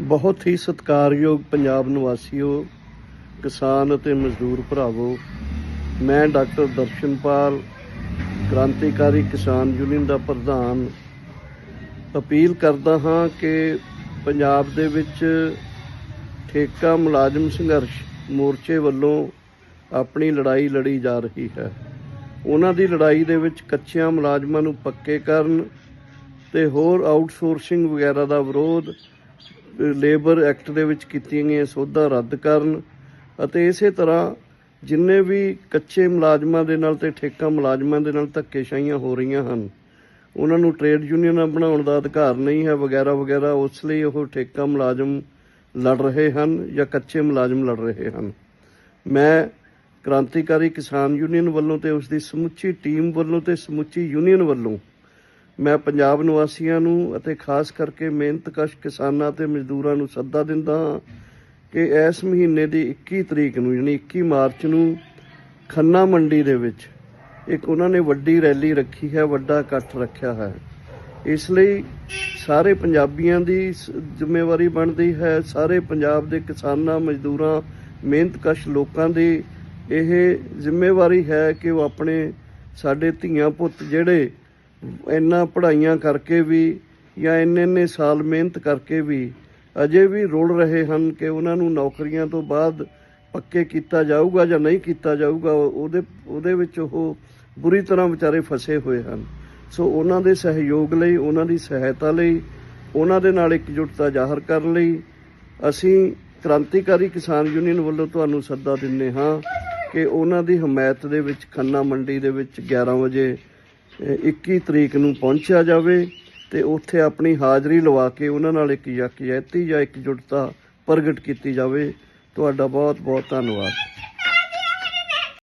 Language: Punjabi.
ਬਹੁਤ ਹੀ ਸਤਿਕਾਰਯੋਗ ਪੰਜਾਬ ਨਿਵਾਸੀਓ, ਕਿਸਾਨ ਅਤੇ ਮਜ਼ਦੂਰ ਭਰਾਵੋ, ਮੈਂ ਡਾਕਟਰ ਦਰਸ਼ਨਪਾਲ, ਕ੍ਰਾਂਤੀਕਾਰੀ ਕਿਸਾਨ ਯੂਨੀਅਨ ਦਾ ਪ੍ਰਧਾਨ। ਅਪੀਲ ਕਰਦਾ ਹਾਂ ਕਿ ਪੰਜਾਬ ਦੇ ਵਿੱਚ ਠੇਕਾ ਮੁਲਾਜ਼ਮ ਸੰਘਰਸ਼ ਮੋਰਚੇ ਵੱਲੋਂ ਆਪਣੀ ਲੜਾਈ ਲੜੀ ਜਾ ਰਹੀ ਹੈ। ਉਹਨਾਂ ਦੀ ਲੜਾਈ ਦੇ ਵਿੱਚ ਕੱਚਿਆਂ ਮੁਲਾਜ਼ਮਾਂ ਨੂੰ ਪੱਕੇ ਕਰਨ ਤੇ ਹੋਰ ਆਊਟਸੋਰਸਿੰਗ ਵਗੈਰਾ ਦਾ ਵਿਰੋਧ ਲੇਬਰ ਐਕਟ ਦੇ ਵਿੱਚ ਕੀਤੀਆਂ ਗਈਆਂ ਸੋਧਾਂ ਰੱਦ ਕਰਨ ਅਤੇ ਇਸੇ ਤਰ੍ਹਾਂ ਜਿੰਨੇ ਵੀ ਕੱਚੇ ਮੁਲਾਜ਼ਮਾਂ ਦੇ ਨਾਲ ਤੇ ਠੇਕਾ ਮੁਲਾਜ਼ਮਾਂ ਦੇ ਨਾਲ ਧੱਕੇਸ਼ਾਹੀਆਂ ਹੋ ਰਹੀਆਂ ਹਨ, ਉਹਨਾਂ ਨੂੰ ਟ੍ਰੇਡ ਯੂਨੀਅਨਾਂ ਬਣਾਉਣ ਦਾ ਅਧਿਕਾਰ ਨਹੀਂ ਹੈ, ਵਗੈਰਾ ਵਗੈਰਾ, ਉਸ ਲਈ ਉਹ ਠੇਕਾ ਮੁਲਾਜ਼ਮ ਲੜ ਰਹੇ ਹਨ ਜਾਂ ਕੱਚੇ ਮੁਲਾਜ਼ਮ ਲੜ ਰਹੇ ਹਨ। ਮੈਂ ਕ੍ਰਾਂਤੀਕਾਰੀ ਕਿਸਾਨ ਯੂਨੀਅਨ ਵੱਲੋਂ ਤੇ ਉਸ ਦੀ ਸਮੁੱਚੀ ਟੀਮ ਵੱਲੋਂ ਤੇ ਸਮੁੱਚੀ ਯੂਨੀਅਨ ਵੱਲੋਂ ਮੈਂ ਪੰਜਾਬ ਨਿਵਾਸੀਆਂ ਨੂੰ ਅਤੇ ਖਾਸ ਕਰਕੇ ਮਿਹਨਤਕਸ਼ ਕਿਸਾਨਾਂ ਤੇ ਮਜ਼ਦੂਰਾਂ ਨੂੰ ਸੱਦਾ ਦਿੰਦਾ ਹਾਂ ਕਿ ਇਸ ਮਹੀਨੇ ਦੀ 21 ਤਰੀਕ ਨੂੰ, ਯਾਨੀ 21 ਮਾਰਚ ਨੂੰ ਖੰਨਾ ਮੰਡੀ ਦੇ ਵਿੱਚ ਇੱਕ ਉਹਨਾਂ ਨੇ ਵੱਡੀ ਰੈਲੀ ਰੱਖੀ ਹੈ, ਵੱਡਾ ਇਕੱਠ ਰੱਖਿਆ ਹੈ। ਇਸ ਲਈ ਸਾਰੇ ਪੰਜਾਬੀਆਂ ਦੀ ਸ- ਜ਼ਿੰਮੇਵਾਰੀ ਬਣਦੀ ਹੈ, ਸਾਰੇ ਪੰਜਾਬ ਦੇ ਕਿਸਾਨਾਂ, ਮਜ਼ਦੂਰਾਂ ਮਿਹਨਤਕਸ਼ ਲੋਕਾਂ ਦੀ ਇਹ ਜ਼ਿੰਮੇਵਾਰੀ ਹੈ ਕਿ ਉਹ ਆਪਣੇ ਸਾਡੇ ਧੀਆਂ ਪੁੱਤ ਜਿਹੜੇ ਇੰਨਾ ਪੜ੍ਹਾਈਆਂ ਕਰਕੇ ਵੀ ਜਾਂ ਇੰਨੇ ਇੰਨੇ ਸਾਲ ਮਿਹਨਤ ਕਰਕੇ ਵੀ ਅਜੇ ਵੀ ਰੁਲ ਰਹੇ ਹਨ ਕਿ ਉਹਨਾਂ ਨੂੰ ਨੌਕਰੀਆਂ ਤੋਂ ਬਾਅਦ ਪੱਕੇ ਕੀਤਾ ਜਾਊਗਾ ਜਾਂ ਨਹੀਂ ਕੀਤਾ ਜਾਊਗਾ, ਉਹਦੇ ਉਹਦੇ ਵਿੱਚ ਉਹ ਬੁਰੀ ਤਰ੍ਹਾਂ ਵਿਚਾਰੇ ਫਸੇ ਹੋਏ ਹਨ। ਸੋ ਉਹਨਾਂ ਦੇ ਸਹਿਯੋਗ ਲਈ, ਉਹਨਾਂ ਦੀ ਸਹਾਇਤਾ ਲਈ, ਉਹਨਾਂ ਦੇ ਨਾਲ ਇਕਜੁੱਟਤਾ ਜ਼ਾਹਰ ਕਰਨ ਲਈ ਅਸੀਂ ਕ੍ਰਾਂਤੀਕਾਰੀ ਕਿਸਾਨ ਯੂਨੀਅਨ ਵੱਲੋਂ ਤੁਹਾਨੂੰ ਸੱਦਾ ਦਿੰਦੇ ਹਾਂ ਕਿ ਉਹਨਾਂ ਦੀ ਹਮਾਇਤ ਦੇ ਵਿੱਚ ਖੰਨਾ ਮੰਡੀ ਦੇ ਵਿੱਚ 11 ਵਜੇ 21 ਤਰੀਕ ਨੂੰ ਪਹੁੰਚਿਆ ਜਾਵੇ ਤੇ ਉੱਥੇ ਆਪਣੀ ਹਾਜ਼ਰੀ ਲਵਾ ਕੇ ਉਹਨਾਂ ਨਾਲ ਇੱਕ ਯਕਜਹਿਤੀ ਜਾਂ ਇਕਜੁੱਟਤਾ ਪ੍ਰਗਟ ਕੀਤੀ ਜਾਵੇ। ਤੁਹਾਡਾ ਬਹੁਤ ਬਹੁਤ ਧੰਨਵਾਦ।